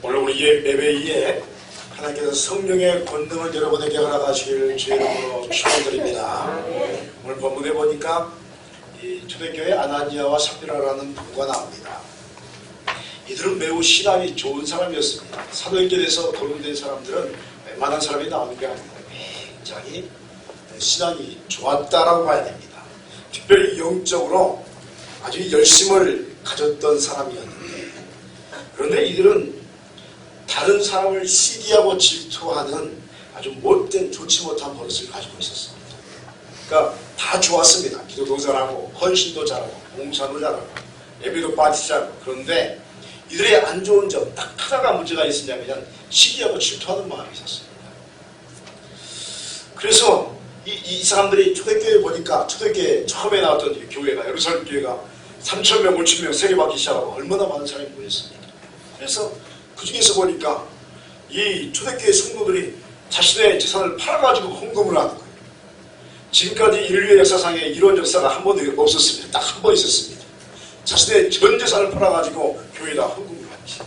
오늘 우리 예- 예배위에 하나님께서 성령의 권능을 여러분에게 주의 이름으로 축원드립니다. 오늘 본문에 보니까 이 초대교회 아나니아와 삽비라라는 부부가 나옵니다. 이들은 매우 신앙이 좋은 사람이었습니다. 사도행전에서 거론된 사람들은 웬만한 사람이 나오는 게 아닙니다. 굉장히 신앙이 좋았다라고 봐야 됩니다. 특별히 영적으로 아주 열심을 가졌던 사람이었는데 그런데 이들은 다른 사람을 시기하고 질투하는 아주 못된 좋지 못한 버릇을 가지고 있었습니다. 그러니까 다 좋았습니다. 기도도 잘하고 헌신도 잘하고 봉사도 잘하고 예배도 빠지지 않고 그런데 이들의 안 좋은 점 딱 하나가 문제가 있었냐면 시기하고 질투하는 마음이 있었습니다. 그래서 이, 이 사람들이 초대교회 보니까 초대교회 처음에 나왔던 이 교회가 예루살렘 교회가 3천 명, 5천 명 세계 받기 시작하고 얼마나 많은 사람이 모였습니까? 그래서 그 중에서 보니까 이 초대교회 성도들이 자신의 재산을 팔아가지고 헌금을 하는 거예요. 지금까지 인류의 역사상에 이런 역사가 한 번도 없었습니다. 딱 한 번 있었습니다. 자신의 전 재산을 팔아가지고 교회에다 헌금을 하지.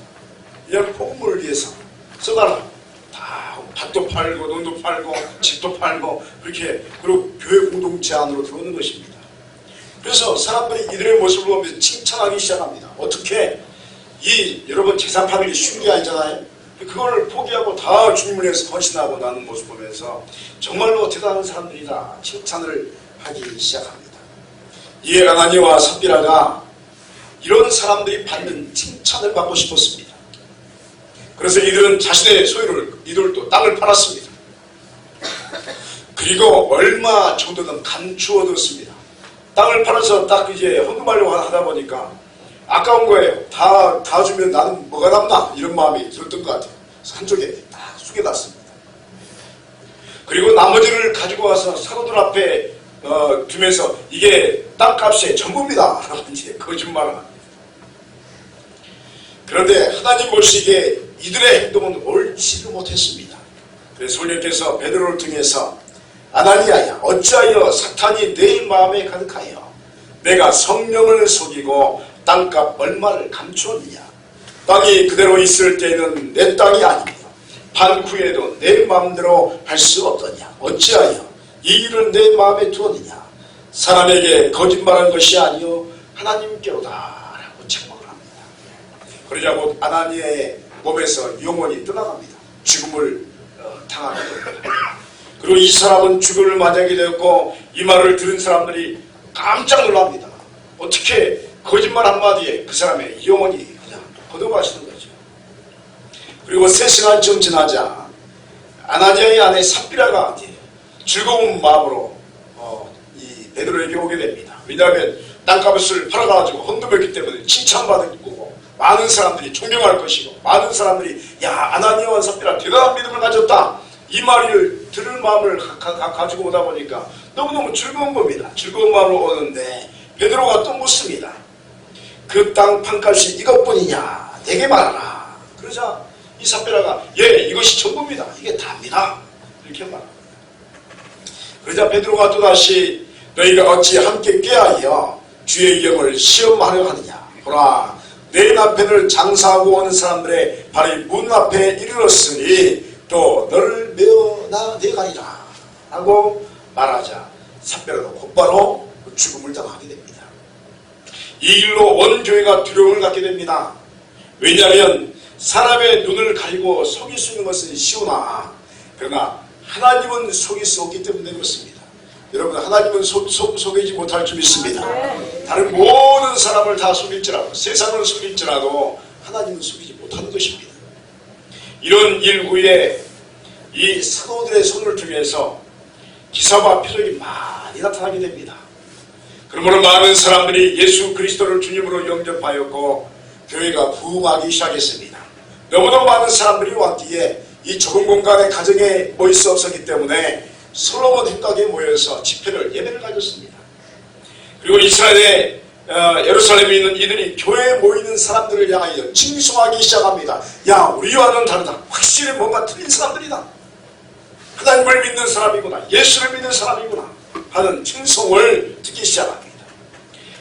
이런 복음을 위해서 써달라. 다 밭도 팔고 논도 팔고 집도 팔고 그렇게 그리고 교회 공동체 안으로 들어오는 것입니다. 그래서 사람들이 이들의 모습을 보면서 칭찬하기 시작합니다. 어떻게 이 여러분 재산 파는 게 쉬운 게 아니잖아요. 그걸 포기하고 다 주님을 위해서 헌신하고 나는 모습 보면서 정말로 대단한 사람들이다 칭찬을 하기 시작합니다. 이에 아나니와 삽비라가 이런 사람들이 받는 칭찬을 받고 싶었습니다. 그래서 이들은 자신의 소유를 이들도 땅을 팔았습니다. 그리고 얼마 정도는 감추어뒀습니다. 땅을 팔아서 딱 이제 헌금하려고 하다 보니까 아까운 거예요. 다, 다 주면 나는 뭐가 남나? 이런 마음이 들었던 것 같아요. 한쪽에 딱 숙여놨습니다. 그리고 나머지를 가지고 와서 사도들 앞에 어, 두면서 이게 땅값의 전부입니다. 이제 거짓말을 합니다. 그런데 하나님 보시기에 이들의 행동은 옳지를 못했습니다. 그래서 성령께서 베드로를 통해서 아나니아야 어찌하여 사탄이 내 마음에 가득하여 내가 성령을 속이고 땅값 얼마를 감추었느냐. 땅이 그대로 있을 때는 내 땅이 아니며 판 후에도 내 마음대로 할 수 없더냐. 어찌하여 이 일을 내 마음에 두었느냐. 사람에게 거짓말한 것이 아니요 하나님께로다. 라고 책망을 합니다. 그러자고 아나니아의 몸에서 영혼이 떠나갑니다. 죽음을 어, 당하게 됩니다. 그리고 이 사람은 죽음을 맞이하게 되었고 이 말을 들은 사람들이 깜짝 놀랍니다. 어떻게 거짓말 한마디에 그 사람의 영혼이 그냥 걷어가시는 거죠. 그리고 세 시간쯤 지나자 아나니아의 아내 삽비라가 즐거운 마음으로 어, 이 베드로에게 오게 됩니다. 왜냐하면 땅값을 팔아가지고 헌금했기 때문에 칭찬받을 거고 많은 사람들이 존경할 것이고 많은 사람들이 야 아나니아와 삽비라 대단한 믿음을 가졌다. 이 말을 들을 마음을 가, 가, 가지고 오다 보니까 너무너무 즐거운 겁니다. 즐거운 마음으로 오는데 베드로가 또 묻습니다. 그 땅 판값이 이것뿐이냐? 내게 말하라. 그러자 이 삽비라가 예 이것이 전부입니다. 이게 답니다. 이렇게 말합니다. 그러자 베드로가 또다시 너희가 어찌 함께 꾀하여 주의 영을 시험하려 하느냐 보라 내 남편을 장사하고 오는 사람들의 발이 문 앞에 이르렀으니 또 너를 내가리라 하고 말하자 삽배라도 곧바로 죽음을 당하게 됩니다. 이 일로 온 교회가 두려움을 갖게 됩니다. 왜냐하면 사람의 눈을 가리고 속일 수 있는 것은 쉬우나 그러나 하나님은 속일 수 없기 때문에 그렇습니다. 여러분 하나님은 속, 속, 속이지 못할 줄 믿습니다. 다른 모든 사람을 다 속일지라도 세상을 속일지라도 하나님은 속이지 못하는 것입니다. 이런 일 후에 이 사도들의 손을 통해서 기사와 표적이 많이 나타나게 됩니다. 그러므로 많은 사람들이 예수 그리스도를 주님으로 영접하였고 교회가 부흥하기 시작했습니다. 너무너무 많은 사람들이 왔기에 이 좁은 공간의 가정에 모일 수 없었기 때문에 솔로몬 행각에 모여서 집회를 예배를 가졌습니다. 그리고 이스라엘의 어, 예루살렘에 있는 이들이 교회에 모이는 사람들을 향하여 칭송하기 시작합니다. 야 우리와는 다르다. 확실히 뭔가 틀린 사람들이다. 하나님을 믿는 사람이구나. 예수를 믿는 사람이구나. 하는 칭송을 듣기 시작합니다.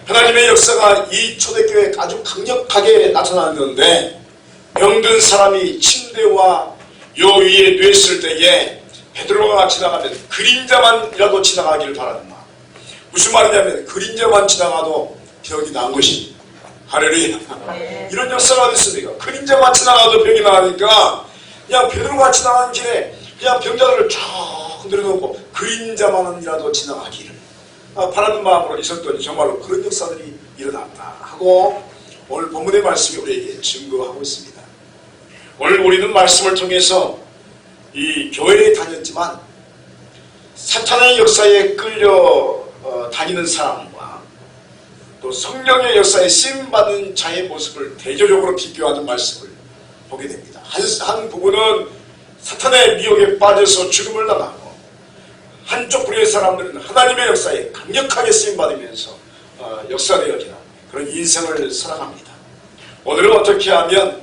하나님의 역사가 이 초대교회에 아주 강력하게 나타나는데 병든 사람이 침대와 요 위에 뇌었을 때에 베드로가 지나가면 그림자만이라도 지나가기를 마음. 무슨 말이냐면 그림자만 지나가도 병이 난 것입니다. 하렐루야. 이런 역사가 어딨습니까? 그림자만 지나가도 병이 나니까 그냥 베드로가 지나가는 길에 그냥 병자들을 쭉 흔들어놓고 그림자만이라도 지나가기를 아, 바라는 마음으로 있었더니 정말로 그런 역사들이 일어났다 하고 오늘 본문의 말씀이 우리에게 증거하고 있습니다. 오늘 우리는 말씀을 통해서 이 교회에 다녔지만 사탄의 역사에 끌려 어, 다니는 사람과 또 성령의 역사에 쓰임받은 자의 모습을 대조적으로 비교하는 말씀을 보게 됩니다. 한, 한 부분은 사탄의 미혹에 빠져서 죽음을 당하고 한쪽 부류의 사람들은 하나님의 역사에 강력하게 쓰임받으면서 어, 역사되어지는 그런 인생을 살아갑니다. 오늘은 어떻게 하면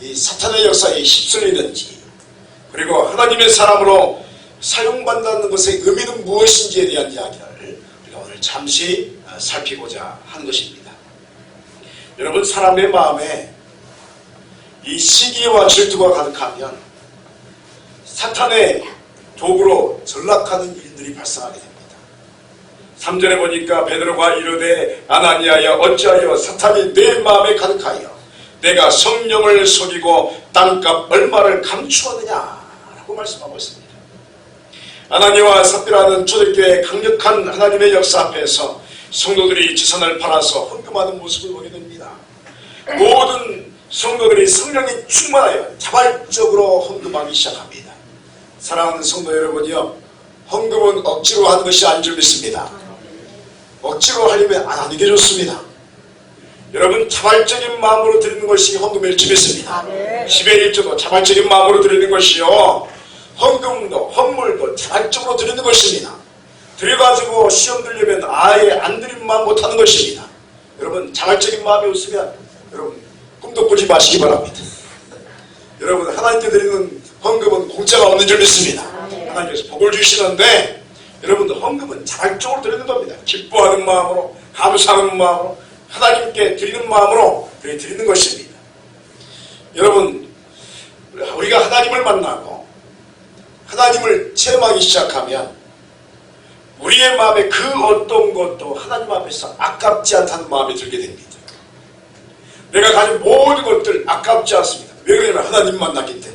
이 사탄의 역사에 휩쓸리는지 그리고 하나님의 사람으로 사용받는 것의 의미는 무엇인지에 대한 이야기를 우리가 오늘 잠시 어, 살피고자 하는 것입니다. 여러분 사람의 마음에 이 시기와 질투가 가득하면 사탄의 도구로 전락하는 일들이 발생하게 됩니다. 3절에 보니까 베드로가 이르되 아나니아야 어찌하여 사탄이 내 마음에 가득하여 내가 성령을 속이고 땅값 얼마를 감추었느냐 라고 말씀하고 있습니다. 아나니와 삽비라는 초대교회의 강력한 하나님의 역사 앞에서 성도들이 지산을 팔아서 헌금하는 모습을 보게 됩니다. 모든 성도들이 성령이 충만하여 자발적으로 헌금하기 시작합니다. 사랑하는 성도 여러분이요. 헌금은 억지로 하는 것이 아닌 줄 믿습니다. 억지로 하려면 안 하는 게 좋습니다. 여러분 자발적인 마음으로 드리는 것이 헌금일 줄 믿습니다. 10의 1조도 자발적인 마음으로 드리는 것이요. 헌금도 헌물도 자발적으로 드리는 것입니다. 드려가지고 시험 들려면 아예 안 드리면 못하는 것입니다. 여러분 자발적인 마음이 없으면 여러분 꿈도 꾸지 마시기 바랍니다. 여러분 하나님께 드리는 헌금은 공짜가 없는 줄 믿습니다. 하나님께서 복을 주시는데 여러분들 헌금은 자발적으로 드리는 겁니다. 기뻐하는 마음으로 감사하는 마음으로 하나님께 드리는 마음으로 드리는 것입니다. 여러분 우리가 하나님을 만나고 하나님을 체험하기 시작하면 우리의 마음에 그 어떤 것도 하나님 앞에서 아깝지 않다는 마음이 들게 됩니다. 내가 가진 모든 것들 아깝지 않습니다. 왜 그러냐면 하나님 만났기 때문에.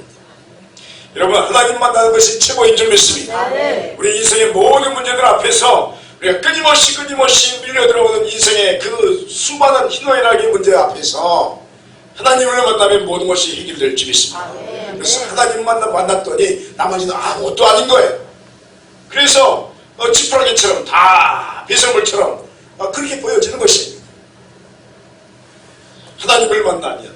여러분 하나님 만나는 것이 최고인 줄 믿습니다. 우리 인생의 모든 문제들 앞에서 우리가 끊임없이 끊임없이 밀려 들어오는 인생의 그 수많은 희노애락의 문제 앞에서 하나님을 만나면 모든 것이 해결될 줄 믿습니다. 그래서 하나님 만나 만났더니 나머지는 아무것도 아닌 거예요. 그래서 어, 지푸라기처럼 다 배설물처럼 어, 그렇게 보여지는 것입니다. 하나님을 만나면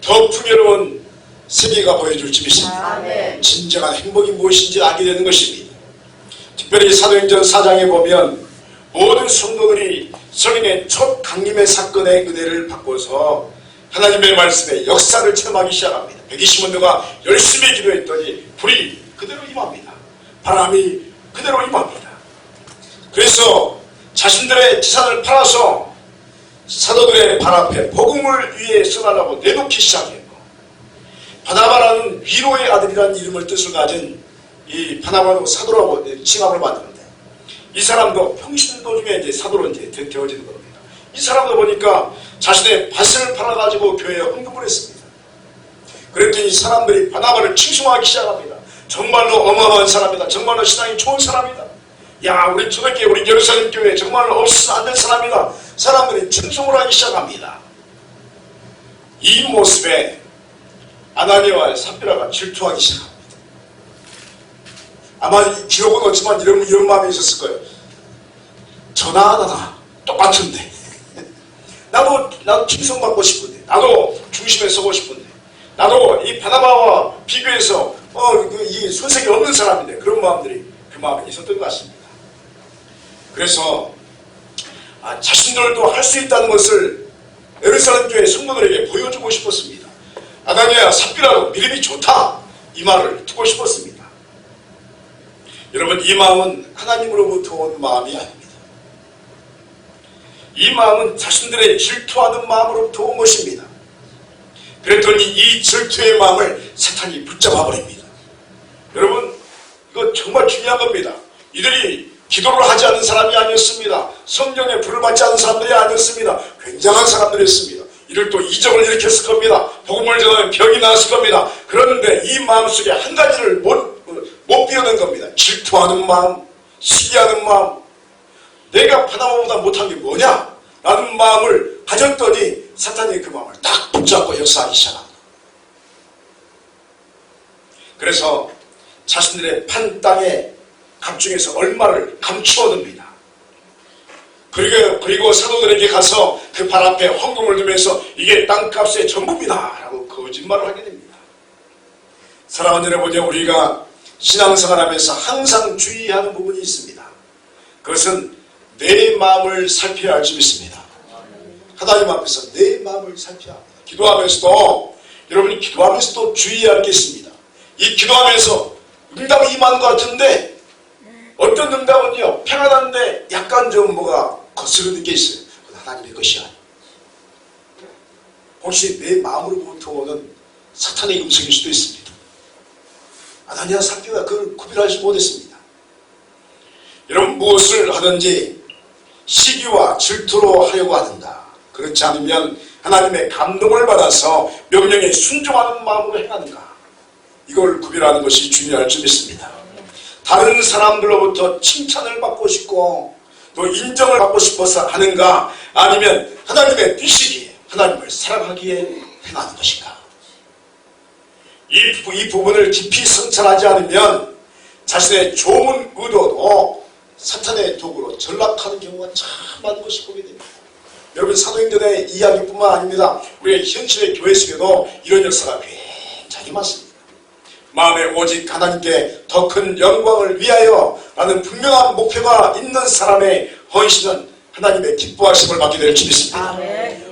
더 풍요로운 세계가 보여줄 줄 믿습니다. 진정한 행복이 무엇인지 알게 되는 것입니다. 특별히 사도행전 4장에 보면 모든 성도들이 성령의 첫 강림의 사건의 은혜를 받고서 하나님의 말씀에 역사를 체험하기 시작합니다. 120원도가 열심히 기도했더니 불이 그대로 임합니다. 바람이 그대로 임합니다. 그래서 자신들의 지산을 팔아서 사도들의 발 앞에 복음을 위해 써달라고 내놓기 시작했고 바나바라는 위로의 아들이라는 이름을 뜻을 가진 이 바나바도 사도라고 칭함을 받는데 이 사람도 평신 도 중에 이제 사도로 이제 되- 되어지는 겁니다. 이 사람도 보니까 자신의 밭을 팔아가지고 교회에 헌금을 했습니다. 그랬더니 사람들이 바나바를 칭송하기 시작합니다. 정말로 어마어마한 사람이다. 정말로 신앙이 좋은 사람이다. 야, 우리 초대교회, 우리 예루살렘 교회 정말로 없어서 안될 사람이다. 사람들이 칭송을 하기 시작합니다. 이 모습에 아나니와 삽비라가 질투하기 시작합니다. 아마 이 기록은 없지만 이런, 이런 마음이 있었을 거예요. 전화 하나다. 똑같은데. 나도, 나도 칭송받고 싶은데. 나도 중심에 서고 싶은데. 나도 이 바나바와 비교해서, 어, 그, 이 손색이 없는 사람인데. 그런 마음들이 그 마음에 있었던 것 같습니다. 그래서, 아, 자신들도 할 수 있다는 것을 에르살렘 교회 성도들에게 보여주고 싶었습니다. 아다니아 삽비라도 믿음이 좋다. 이 말을 듣고 싶었습니다. 여러분, 이 마음은 하나님으로부터 온 마음이 아닙니다. 이 마음은 자신들의 질투하는 마음으로부터 온 것입니다. 그랬더니 이 질투의 마음을 사탄이 붙잡아 버립니다. 여러분 이거 정말 중요한 겁니다. 이들이 기도를 하지 않는 사람이 아니었습니다. 성령의 불을 받지 않는 사람들이 아니었습니다. 굉장한 사람들이었습니다. 이를 또 이적을 일으켰을 겁니다. 복음을 전하면 병이 나았을 겁니다. 그런데 이 마음속에 한 가지를 못, 못 비워낸 겁니다. 질투하는 마음, 시기하는 마음, 내가 파나마보다 못한 게 뭐냐? 라는 마음을 가졌더니 사탄이 그 마음을 딱 붙잡고 역사하기 시작합니다. 그래서 자신들의 판 땅에 갑중에서 얼마를 감추어 둡니다. 그리고, 그리고 사도들에게 가서 그 발 앞에 헌금을 두면서 이게 땅값의 전부입니다. 라고 거짓말을 하게 됩니다. 사랑하는 여러분이 우리가 신앙생활 하면서 항상 주의하는 부분이 있습니다. 그것은 내 마음을 살펴야 할줄 믿습니다. 하나님 앞에서 내 마음을 살펴야 합니다. 기도하면서도 여러분이 기도하면서도 주의해야 할게 있습니다. 이 기도하면서 응답이 임하는 것 같은데 어떤 응답은요 평안한데 약간 좀 뭐가 거스르는 게 있어요. 그건 하나님의 것이 아니에요. 혹시 내 마음으로부터 오는 사탄의 음성일 수도 있습니다. 아나니아 삽비가 그걸 구별하지 못했습니다. 여러분 무엇을 하든지 시기와 질투로 하려고 하는가 그렇지 않으면 하나님의 감동을 받아서 명령에 순종하는 마음으로 행하는가 이걸 구별하는 것이 중요할 줄 믿습니다. 다른 사람들로부터 칭찬을 받고 싶고 또 인정을 받고 싶어서 하는가 아니면 하나님의 뜻이기에 하나님을 사랑하기에 행하는 것인가 이, 부- 이 부분을 깊이 성찰하지 않으면 자신의 좋은 의도도 사탄의 도구로 전락하는 경우가 참 많은 것을 보게 됩니다. 여러분 사도행전의 이야기뿐만 아닙니다. 우리의 현실의 교회 속에도 이런 역사가 굉장히 많습니다. 마음에 오직 하나님께 더 큰 영광을 위하여 라는 분명한 목표가 있는 사람의 헌신은 하나님의 기뻐하심을 받게 될 줄 믿습니다.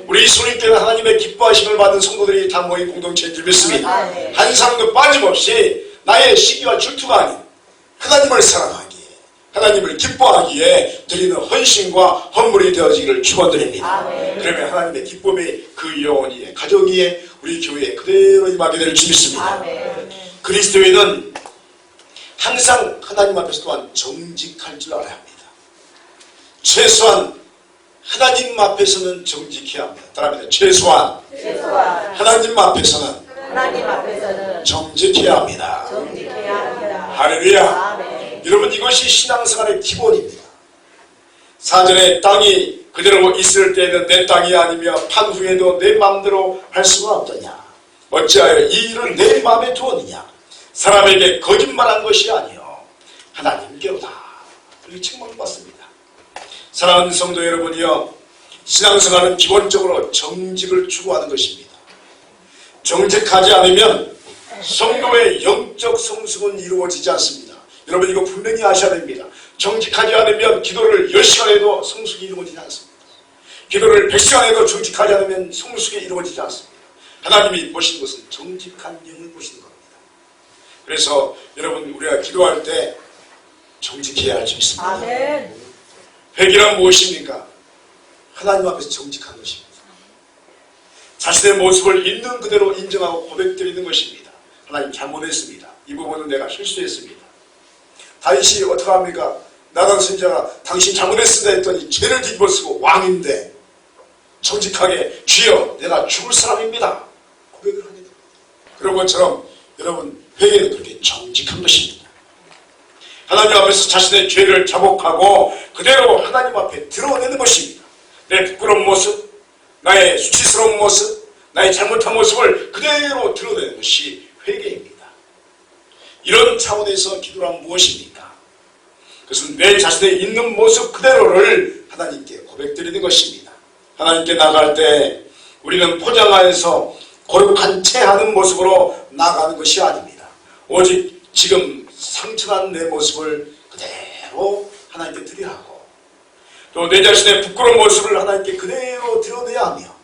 우리 소립교회 하나님의 기뻐하심을 받은 성도들이 다 모인 공동체인 줄 믿습니다. 한 사람도 빠짐없이 나의 시기와 질투가 아닌 하나님을 사랑하기에 하나님을 기뻐하기에 드리는 헌신과 헌물이 되어지기를 축원드립니다. 그러면 하나님의 기쁨이 그 영혼이 가족이에 우리 교회에 그대로 임하게 될 줄 믿습니다. 그리스도인은 항상 하나님 앞에서 또한 정직할 줄 알아야 합니다. 최소한 하나님 앞에서는 정직해야 합니다. 따라합니다. 최소한 최소한 하나님 앞에서는 하나님 앞에서는 정직해야 합니다. 정직해야 합니다. 할렐루야. 아멘. 여러분 이것이 신앙생활의 기본입니다. 사전에 땅이 그대로 있을 때는 내 땅이 아니며 판 후에도 내 마음대로 할 수가 없더냐. 어찌하여 이 일을 내 마음에 두었느냐. 사람에게 거짓말한 것이 아니요 하나님께로다. 이렇게 책망을 받습니다. 사랑하는 성도 여러분이요 신앙생활은 기본적으로 정직을 추구하는 것입니다. 정직하지 않으면 성도의 영적 성숙은 이루어지지 않습니다. 여러분 이거 분명히 아셔야 됩니다. 정직하지 않으면 기도를 10시간 해도 성숙이 이루어지지 않습니다. 기도를 100시간 해도 정직하지 않으면 성숙이 이루어지지 않습니다. 하나님이 보시는 것은 정직한 영을 보시는 겁니다. 그래서 여러분 우리가 기도할 때 정직해야 할 수 있습니다. 아멘. 회개란 무엇입니까? 하나님 앞에서 정직한 것입니다. 자신의 모습을 있는 그대로 인정하고 고백드리는 것입니다. 하나님 잘못했습니다. 이 부분은 내가 실수했습니다. 다윗이 어떻게 합니까? 나단 선자가 당신 잘못했습니다 했더니 죄를 뒤집어 쓰고 왕인데 정직하게 주여 내가 죽을 사람입니다. 고백을 하게 됩니다. 그런 것처럼 여러분 회개는 그렇게 정직한 것입니다. 하나님 앞에서 자신의 죄를 자복하고 그대로 하나님 앞에 드러내는 것입니다. 내 부끄러운 모습, 나의 수치스러운 모습, 나의 잘못한 모습을 그대로 드러내는 것이 회개입니다. 이런 차원에서 기도란 무엇입니까? 그것은 내 자신의 있는 모습 그대로를 하나님께 고백드리는 것입니다. 하나님께 나갈 때 우리는 포장하여서 거룩한 채 하는 모습으로 나가는 것이 아닙니다. 오직 지금 상처난 내 모습을 그대로 하나님께 드려야 하고 또 내 자신의 부끄러운 모습을 하나님께 그대로 드러내야 하며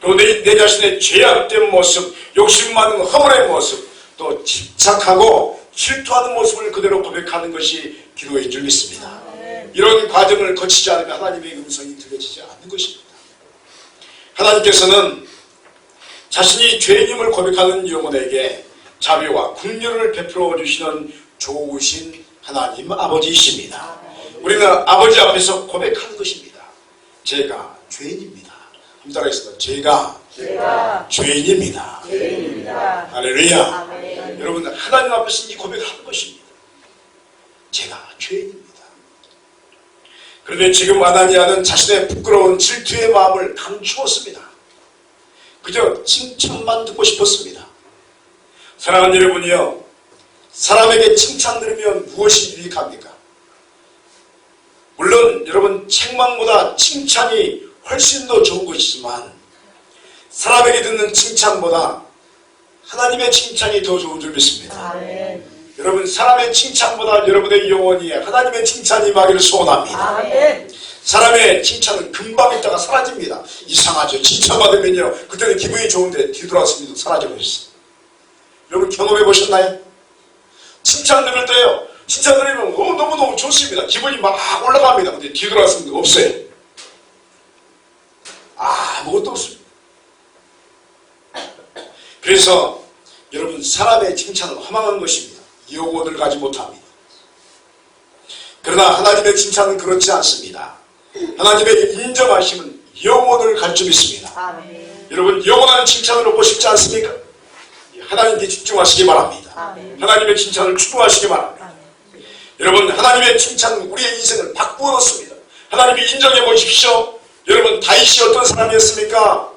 또 내 내 자신의 죄악된 모습, 욕심 많은 허물의 모습, 또 집착하고 질투하는 모습을 그대로 고백하는 것이 기도인 줄 믿습니다. 이런 과정을 거치지 않으면 하나님의 음성이 들려지지 않는 것입니다. 하나님께서는 자신이 죄인임을 고백하는 영혼에게 자비와 국률을 베풀어 주시는 좋으신 하나님 아버지이십니다. 우리는 아버지 앞에서 고백하는 것입니다. 제가 죄인입니다. 한번 따라하겠습니다. 제가 제가 죄인입니다. 죄인입니다. 할렐루야. 아멘. 여러분 하나님 앞에서 이 고백하는 것입니다. 제가 죄인입니다. 그런데 지금 아나니아는 자신의 부끄러운 질투의 마음을 감추었습니다. 그저 칭찬만 듣고 싶었습니다. 사랑하는 여러분이요. 사람에게 칭찬 들으면 무엇이 유익합니까? 물론 여러분 책망보다 칭찬이 훨씬 더 좋은 것이지만 사람에게 듣는 칭찬보다 하나님의 칭찬이 더 좋은 줄 믿습니다. 아멘. 여러분 사람의 칭찬보다 여러분의 영혼이 하나님의 칭찬이 임하기를 소원합니다. 아멘. 사람의 칭찬은 금방 있다가 사라집니다. 이상하죠. 칭찬받으면요. 그때는 기분이 좋은데 뒤돌아서면 사라져버렸어요. 여러분 경험해 보셨나요? 칭찬 들을 때요. 칭찬 들으면 어, 너무너무 좋습니다. 기분이 막 올라갑니다. 근데 뒤돌아서면 없어요. 아무것도 없습니다. 그래서 여러분 사람의 칭찬은 허망한 것입니다. 영혼을 가지 못합니다. 그러나 하나님의 칭찬은 그렇지 않습니다. 하나님의 인정하심은 영혼을 갈 줄 믿습니다. 아멘. 여러분 영원한 칭찬을 얻고 싶지 않습니까? 하나님께 집중하시기 바랍니다. 아멘. 하나님의 칭찬을 추구하시기 바랍니다. 여러분 하나님의 칭찬은 우리의 인생을 바꾸어 놓습니다. 하나님이 인정해 보십시오. 여러분 다윗이 어떤 사람이었습니까?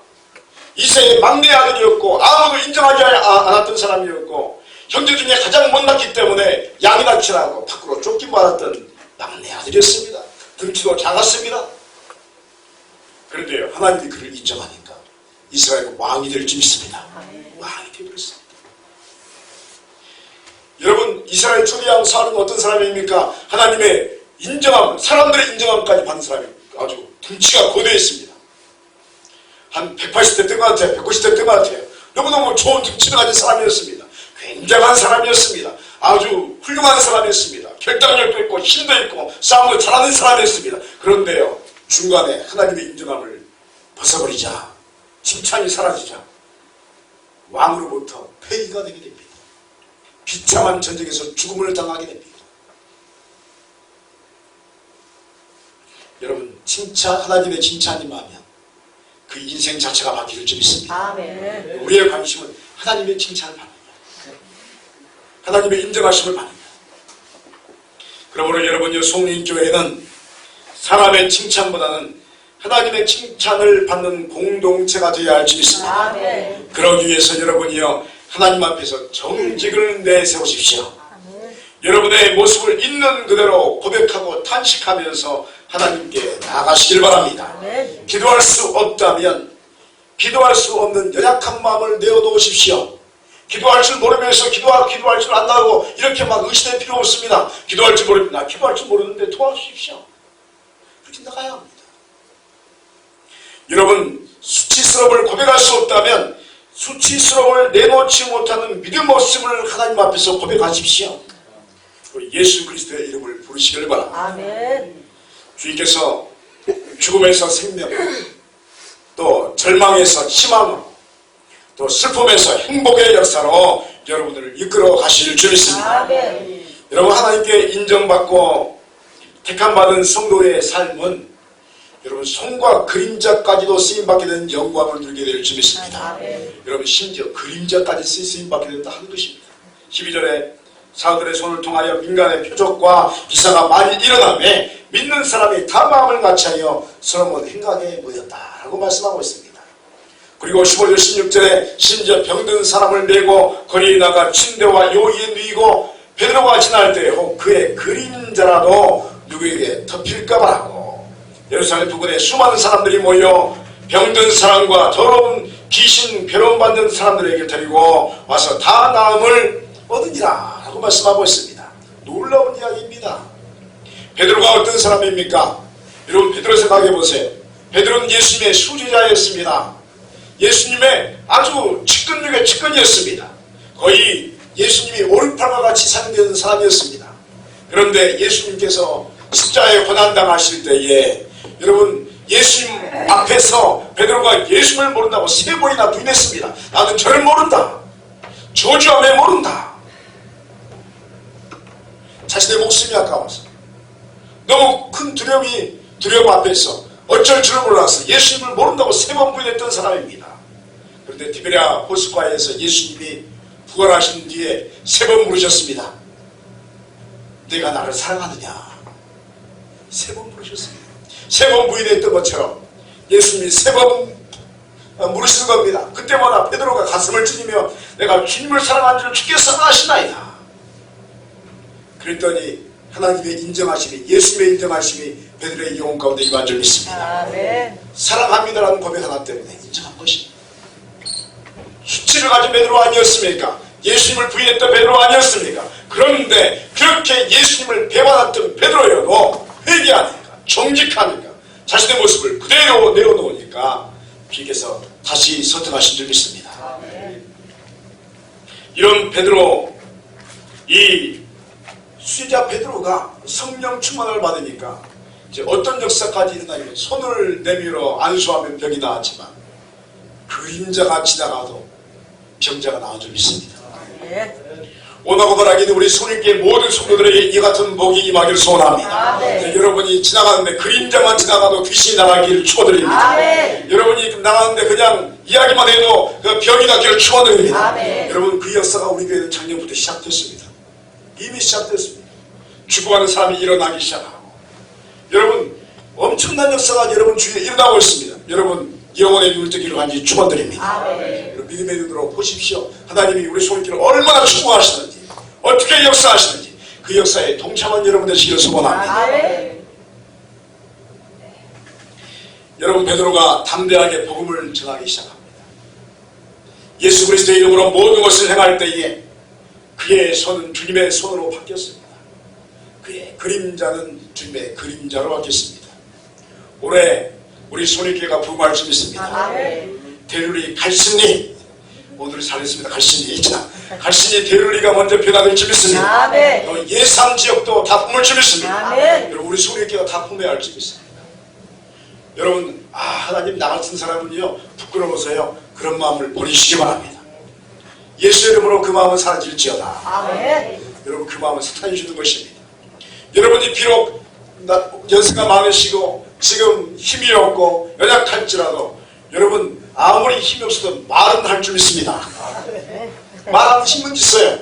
이세의 막내 아들이었고 아무도 인정하지 아- 않았던 사람이었고 형제 중에 가장 못났기 때문에 양이 납치라고 밖으로 쫓김받았던 막내 아들이었습니다. 등치도 작았습니다. 그런데요 하나님이 그를 인정하니까 이스라엘 왕이 될 줄 믿습니다. 왕이 되어버렸습니다. 여러분 이스라엘 초대왕 사울은 어떤 사람입니까? 하나님의 인정함, 사람들의 인정함까지 받는 사람입니다. 아주 등치가 고대했습니다. 한 180대 뜬것 같아요. 190대 뜬것 같아요. 너무너무 좋은 등치를 가진 사람이었습니다. 굉장한 사람이었습니다. 아주 훌륭한 사람이었습니다. 결단력도 있고 힘도 있고 싸움도 잘하는 사람이었습니다. 그런데요 중간에 하나님의 인정함을 벗어버리자 칭찬이 사라지자 왕으로부터 폐위가 되게 됩니다. 비참한 전쟁에서 죽음을 당하게 됩니다. 여러분 칭찬 하나님의 칭찬이 마면 그 인생 자체가 바뀔 줄 믿습니다. 아멘. 우리의 관심은 하나님의 칭찬을 받는 거예요. 하나님의 인정하심을 받는 거예요. 그러므로 여러분 요 송린교회는 사람의 칭찬보다는 하나님의 칭찬을 받는 공동체가 되어야 할줄 믿습니다. 아멘. 그러기 위해서 여러분이요 하나님 앞에서 정직을 내세우십시오. 여러분의 모습을 있는 그대로 고백하고 탄식하면서 하나님께 나가시길 바랍니다. 기도할 수 없다면 기도할 수 없는 연약한 마음을 내어놓으십시오. 기도할 줄 모르면서 기도하, 기도할 줄 안다고 이렇게 막 의심할 필요 없습니다. 기도할 줄 모릅니다. 기도할 줄 모르는데 도와주십시오. 그렇게 나가야 합니다. 여러분 수치스러움을 고백할 수 없다면 수치스러움을 내놓지 못하는 믿음 없음을 하나님 앞에서 고백하십시오. 우리 예수 그리스도의 이름을 부르시길 바랍니다. 아멘. 주님께서 죽음에서 생명, 또 절망에서 희망, 또 슬픔에서 행복의 역사로 여러분들을 이끌어 가실 줄 믿습니다. 아멘. 여러분 하나님께 인정받고 택함받은 성도의 삶은 여러분 손과 그림자까지도 쓰임받게 되는 영광을 누리게 될 줄 믿습니다. 아멘. 여러분 심지어 그림자까지 쓰임받게 된다 하는 것입니다. 12절에 사람들의 손을 통하여 민간의 표적과 기사가 많이 일어나매 믿는 사람이 다 마음을 같이하여 서로는 행각에 모였다라고 말씀하고 있습니다. 그리고 15절 16절에 심지어 병든 사람을 메고 거리에 나가 침대와 요기에 누이고 베드로가 지날 때 혹 그의 그림자라도 누구에게 덮일까 봐라고 예루살렘 부근에 수많은 사람들이 모여 병든 사람과 더러운 귀신 괴로움받는 사람들에게 데리고 와서 다 나음을 얻으니라 라고 말씀하고 있습니다. 놀라운 이야기입니다. 베드로가 어떤 사람입니까? 여러분 베드로 생각해 보세요. 베드로는 예수님의 수제자였습니다. 예수님의 아주 측근 중에 측근이었습니다. 거의 예수님이 오른팔과 같이 사용되는 사람이었습니다. 그런데 예수님께서 십자가에 고난당하실 때에 여러분 예수님 앞에서 베드로가 예수님을 모른다고 세 번이나 부인했습니다. 나는 저를 모른다. 저주함에 모른다. 자신의 목숨이 아까워서 너무 큰 두려움이 두려움 앞에서 어쩔 줄을 몰라서 예수님을 모른다고 세 번 부인했던 사람입니다. 그런데 디베랴 호숫가에서 예수님이 부활하신 뒤에 세 번 물으셨습니다. 내가 나를 사랑하느냐? 세 번 물으셨습니다. 세 번 부인했던 것처럼 예수님이 세 번 물으시는 겁니다. 그때마다 베드로가 가슴을 찢으며 내가 주님을 사랑하는 줄 주께서 아시나이다. 그랬더니 하나님의 인정하심이 예수님의 인정하심이 베드로의 영혼 가운데 임한 줄 믿습니다. 아멘. 사랑합니다라는 고백 하나 때문에 인정한 것입니다. 수치를 가진 베드로 아니었습니까? 예수님을 부인했던 베드로 아니었습니까? 그런데 그렇게 예수님을 배반했던 베드로여도 회개하니까 정직하니까 자신의 모습을 그대로 내려놓으니까 주께서 다시 선택하신 줄 믿습니다. 이런 베드로 이 수제자 베드로가 성령 충만을 받으니까 이제 어떤 역사까지 일어나면 손을 내밀어 안수하면 병이 나았지만 그림자가 지나가도 병자가 나온 줄 믿습니다. 오나고 바라기는 우리 손익계 모든 성도들에게 이 같은 복이 임하기를 소원합니다. 아멘. 네, 여러분이 지나가는데 그림자만 지나가도 귀신이 나가기를 축원드립니다. 아멘. 여러분이 나가는데 그냥 이야기만 해도 그 병이 낫기를 축원드립니다. 아멘. 여러분 그 역사가 우리 교회는 작년부터 시작됐습니다. 이미 시작됐습니다. 죽어가는 사람이 일어나기 시작하고 여러분 엄청난 역사가 여러분 주위에 일어나고 있습니다. 여러분 영혼의 눈을 뜨기를 간지 축원드립니다. 아멘. 믿음의 눈으로 보십시오. 하나님이 우리 손길을 얼마나 축복하시는지 어떻게 역사하시는지 그 역사에 동참한 여러분 되시기를 소원합니다. 아멘. 여러분 베드로가 담대하게 복음을 전하기 시작합니다. 예수 그리스도의 이름으로 모든 것을 행할 때에 그의 손은 주님의 손으로 바뀌었습니다. 그의 그림자는 주님의 그림자로 바뀌었습니다. 올해 우리 손익계가 부흥할 수 있습니다. 아멘. 대룰이 갈신리 오늘 잘했습니다. 갈신리 있잖아. 갈신리 대룰리가 먼저 변화될 줄 믿습니다. 아멘. 또 예산 지역도 다 품을 줄 믿습니다. 아멘. 여러분 우리 손익계가 다 품어야 할 줄 믿습니다. 여러분 아 하나님 나 같은 사람은요 부끄러워서요 그런 마음을 버리시기 바랍니다. 예수 이름으로 그 마음은 사라질지어다. 아멘. 여러분 그 마음은 사탄이 주는 것입니다. 여러분이 비록 나- 연세가 많으시고 지금 힘이 없고 연약할지라도 여러분 아무리 힘이 없어도 말은 할줄 믿습니다. 말하는 힘은 있어요.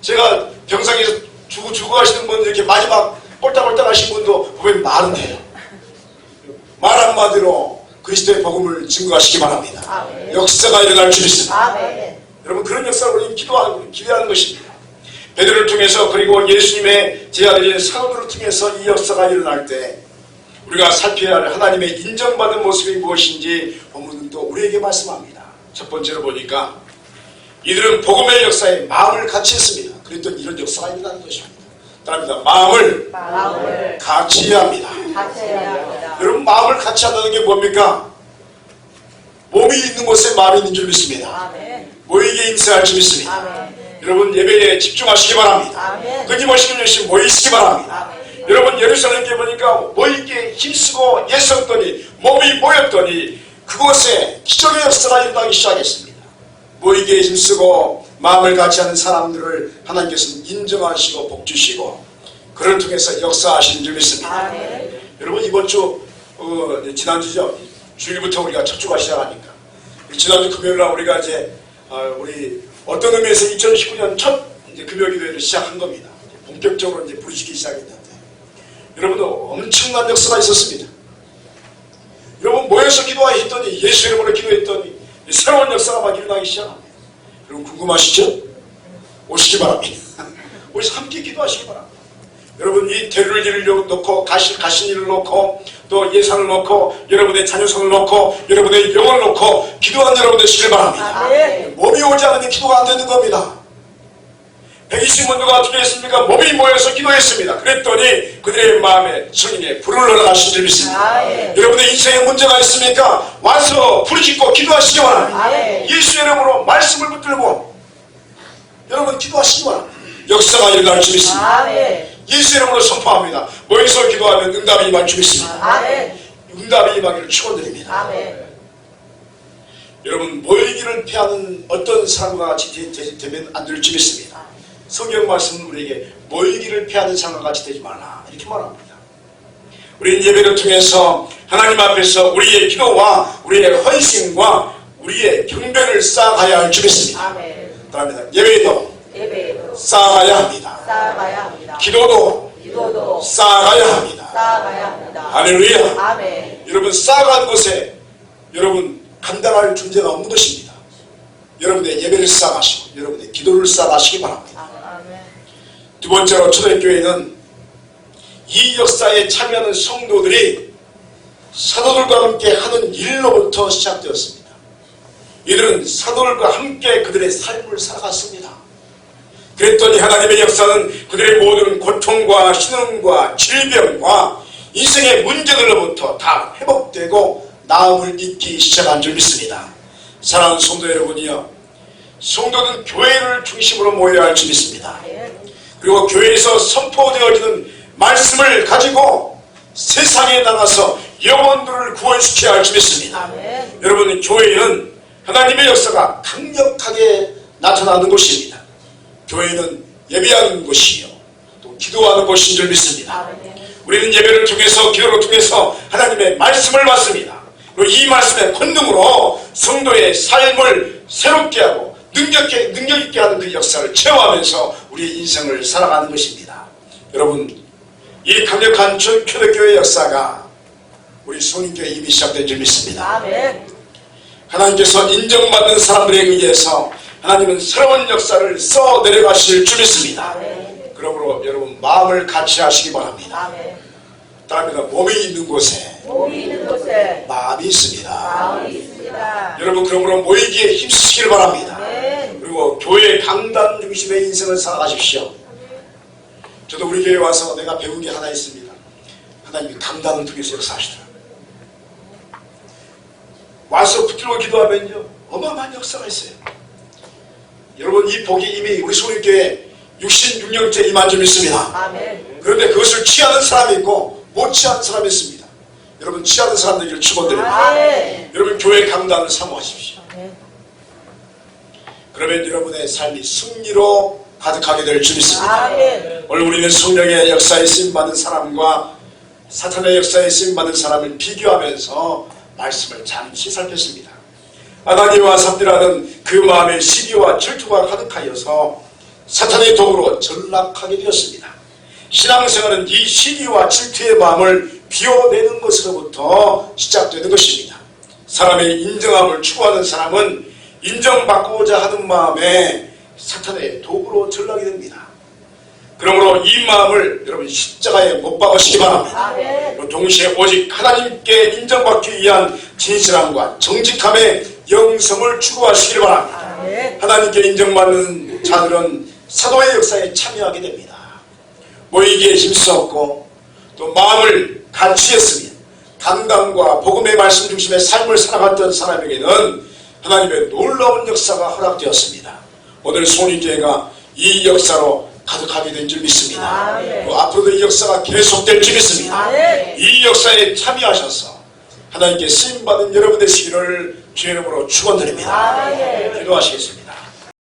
제가 병상에서 죽어 죽어가시는 분 이렇게 마지막 꼴딱꼴딱 하신 분도 보면 말은 해요. 말 한마디로 그리스도의 복음을 증거하시기 바랍니다. 아멘. 역사가 일어날 줄 믿습니다. 아멘. 여러분 그런 역사를 우리는 기도하는 기대하는 것입니다. 베드로를 통해서 그리고 예수님의 제자들인 사도들을 통해서 이 역사가 일어날 때 우리가 살펴야 할 하나님의 인정받은 모습이 무엇인지 또 우리에게 말씀합니다. 첫 번째로 보니까 이들은 복음의 역사에 마음을 같이 했습니다. 그랬더니 이런 역사가 일어나는 것입니다. 따릅니다. 마음을 마음을 같이 해야 합니다. 같이 해야 합니다. 여러분 마음을 같이 한다는 게 뭡니까? 몸이 있는 곳에 마음이 있는 줄 믿습니다. 아멘. 모이게 임세할 줄 믿습니다. 아멘. 여러분 예배에 집중하시기 바랍니다. 아멘. 끊임없이 열심히 모이시기 바랍니다. 아멘. 여러분 예루살렘에 보니까 모이게 힘쓰고 애썼더니 몸이 모였더니 그곳에 기적의 역사가 일어나기 시작했습니다. 모이게 힘쓰고 마음을 같이 하는 사람들을 하나님께서는 인정하시고 복주시고 그를 통해서 역사하시는 줄 믿습니다. 아멘. 여러분 이번 주 어, 지난주죠 주일부터 우리가 첫 주가 시작하니까 지난주 금요일 날 우리가 이제 어, 우리 어떤 의미에서 2019년 첫 이제 금요기도회를 시작한 겁니다. 본격적으로 이제 부르시기 시작했는데 여러분 엄청난 역사가 있었습니다. 여러분 모여서 기도하셨더니 예수 이름으로 기도했더니 새로운 역사가 막 일어나기 시작합니다. 여러분 궁금하시죠? 오시기 바랍니다. 우리 함께 기도하시기 바랍니다. 여러분 이 대를 일을 놓고 가신 가신 일을 놓고 또 예산을 놓고 여러분의 자녀성을 놓고 여러분의 영혼을 놓고 기도하는 여러분 되시길 바랍니다. 아멘. 몸이 오지 않으니 기도가 안 되는 겁니다. 120문도가 어떻게 했습니까? 몸이 모여서 기도했습니다. 그랬더니 그들의 마음에 성령의 불을 흘러가신 줄 믿습니다. 아멘. 여러분의 인생에 문제가 있습니까? 와서 부르짖고 기도하시기 바랍니다. 아멘. 예수 이름으로 말씀을 붙들고 여러분 기도하시기 바랍니다. 역사가 일어날 줄 믿습니다. 아멘. 예수 이름으로 선포합니다. 모여서 기도하면 응답이 임할 줄 믿습니다. 아멘. 응답이 임하기를 축원드립니다. 아멘. 여러분 모이기를 피하는 어떤 사람과 같이 되면 안 될줄 믿습니다. 성경 말씀은 우리에게 모이기를 피하는 사람과 같이 되지 말라 이렇게 말합니다. 우리는 예배를 통해서 하나님 앞에서 우리의 기도와 우리의 헌신과 우리의 경배를 쌓아가야 할 줄 믿습니다. 그럽니다. 예배도 예배도 쌓아가야 합니다. 쌓아가야 합니다. 기도도 기도도 쌓아가야 합니다. 쌓아가야 합니다. 할렐루야. 아멘. 여러분 쌓아가는 곳에 여러분 감당할 존재가 없는 것입니다. 여러분의 예배를 쌓아가시고 여러분의 기도를 쌓아가시기 바랍니다. 두 번째로 초대교회는 이 역사에 참여하는 성도들이 사도들과 함께 하는 일로부터 시작되었습니다. 이들은 사도들과 함께 그들의 삶을 살아갔습니다. 그랬더니 하나님의 역사는 그들의 모든 고통과 신음과 질병과 인생의 문제들로부터 다 회복되고 나음을 잇기 시작한 줄 믿습니다. 사랑하는 성도 여러분이요. 성도는 교회를 중심으로 모여야 할 줄 믿습니다. 그리고 교회에서 선포되어지는 말씀을 가지고 세상에 나가서 영혼들을 구원시켜야 할 줄 믿습니다. 아멘. 여러분 교회는 하나님의 역사가 강력하게 나타나는 곳입니다. 교회는 예배하는 곳이요 또 기도하는 곳인 줄 믿습니다. 아멘. 우리는 예배를 통해서 기도를 통해서 하나님의 말씀을 받습니다. 그리고 이 말씀의 권능으로 성도의 삶을 새롭게 하고 능력 있게, 능력 있게 하는 그 역사를 체험하면서 우리의 인생을 살아가는 것입니다. 여러분, 이 강력한 초- 초대교회 역사가 우리 성인교회 이미 시작된 줄 믿습니다. 하나님께서 인정받는 사람들에 의해서 하나님은 새로운 역사를 써 내려가실 줄 믿습니다. 그러므로 여러분 마음을 같이 하시기 바랍니다. 아멘. 따릅니다. 몸이 있는 곳에 몸이 있는 곳에 마음이 있습니다. 마음이 있습니다. 여러분 그러므로 모이기에 힘쓰시길 바랍니다. 그리고 교회 강단 중심의 인생을 살아가십시오. 저도 우리 교회 와서 내가 배운 게 하나 있습니다. 하나님이 강단을 통해서 역사하시더라고요. 와서 붙들고 기도하면요. 어마어마한 역사가 있어요. 여러분 이 복이 이미 우리 소립교회 66년째 임한 줄 믿습니다. 아멘. 그런데 그것을 취하는 사람이 있고 못 취하는 사람이 있습니다. 여러분 취하는 사람들에게 축원드립니다. 여러분 교회 강단을 사모하십시오. 그러면 여러분의 삶이 승리로 가득하게 될 줄 믿습니다. 아멘. 오늘 우리는 성령의 역사에 쓰임받은 사람과 사탄의 역사에 쓰임받은 사람을 비교하면서 말씀을 잠시 살폈습니다. 아나니와 삽디라는 그 마음에 시기와 질투가 가득하여서 사탄의 도구로 전락하게 되었습니다. 신앙생활은 이 시기와 질투의 마음을 비워내는 것으로부터 시작되는 것입니다. 사람의 인정함을 추구하는 사람은 인정받고자 하는 마음에 사탄의 도구로 전락이 됩니다. 그러므로 이 마음을 여러분 십자가에 못 박으시기 바랍니다. 아멘. 동시에 오직 하나님께 인정받기 위한 진실함과 정직함의 영성을 추구하시길 바랍니다. 아멘. 하나님께 인정받는 자들은 사도의 역사에 참여하게 됩니다. 모이기에 힘썼고 또 마음을 같이 했으며 담당과 복음의 말씀 중심의 삶을 살아갔던 사람에게는 하나님의 놀라운 역사가 허락되었습니다. 오늘 손인교회가 이 역사로 가득하게 된 줄 믿습니다. 아멘. 또 앞으로도 이 역사가 계속될 줄 믿습니다. 아멘. 이 역사에 참여하셔서 하나님께 쓰임받은 여러분 되시기를 주의 이름으로 축원드립니다. 아멘. 기도하시겠습니다.